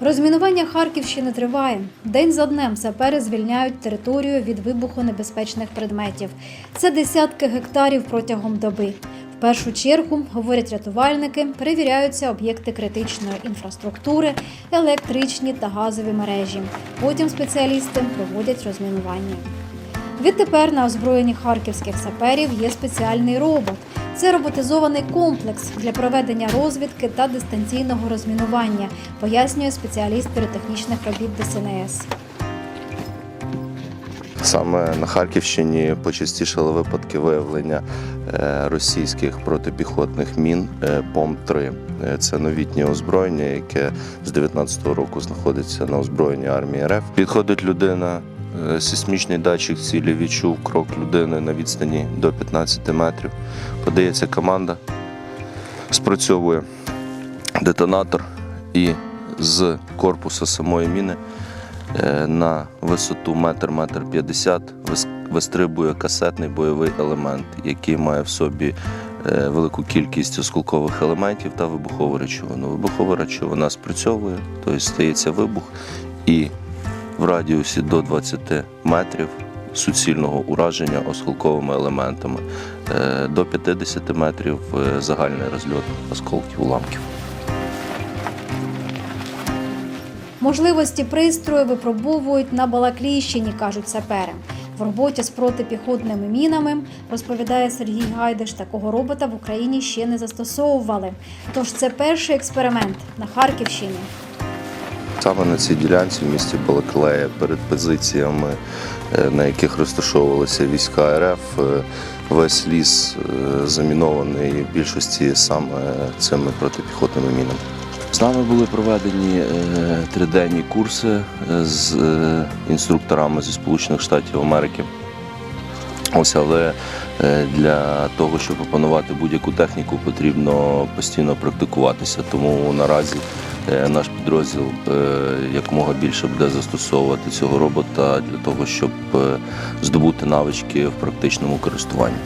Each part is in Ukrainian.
Розмінування Харківщини триває. День за днем сапери звільняють територію від вибухонебезпечних предметів. Це десятки гектарів протягом доби. В першу чергу, говорять рятувальники, перевіряються об'єкти критичної інфраструктури, електричні та газові мережі. Потім спеціалісти проводять розмінування. Відтепер на озброєнні харківських саперів є спеціальний робот. Це роботизований комплекс для проведення розвідки та дистанційного розмінування, пояснює спеціаліст піротехнічних робіт ДСНС. Саме на Харківщині почастішали випадки виявлення е, російських протипіхотних мін е, ПОМ-3. Е, Це новітнє озброєння, яке з 19-го року знаходиться на озброєнні армії РФ. Підходить людина, сейсмічний датчик цілі відчув крок людини на відстані до 15 метрів. Подається команда, спрацьовує детонатор і з корпуса самої міни Е, на висоту метр метр п'ятдесят вис- вистрибує касетний бойовий елемент, який має в собі е, велику кількість осколкових елементів та вибухову речовину. Вибухова речовина спрацьовує, тобто стається вибух, і в радіусі до 20 метрів суцільного ураження осколковими елементами, Е, до 50 метрів е, загальний розльот осколків уламків. Можливості пристрою випробовують на Балакліщині, кажуть сапери. В роботі з протипіхотними мінами, розповідає Сергій Гайдиш, такого робота в Україні ще не застосовували. Тож це перший експеримент на Харківщині. Саме на цій ділянці в місті Балаклея перед позиціями, е, на яких розташовувалися війська РФ, е, весь ліс е, замінований в більшості саме цими протипіхотними мінами. З нами були проведені триденні курси з інструкторами зі Сполучених Штатів Америки. Ось, але для того, щоб опанувати будь-яку техніку, потрібно постійно практикуватися. Тому наразі е, наш підрозділ е, якомога більше буде застосовувати цього робота для того, щоб е, здобути навички в практичному користуванні.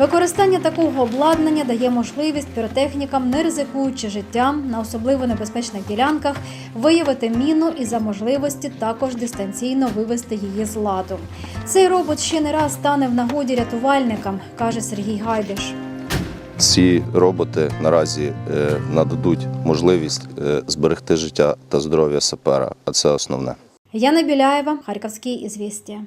Використання такого обладнання дає можливість піротехнікам, не ризикуючи життям на особливо небезпечних ділянках, виявити міну і за можливості також дистанційно вивести її з ладу. Цей робот ще не раз стане в нагоді рятувальникам, каже Сергій Гайдиш. Ці роботи наразі е, нададуть можливість е, зберегти життя та здоров'я сапера, а це основне. Яна Біляєва, Харківські ізвістія.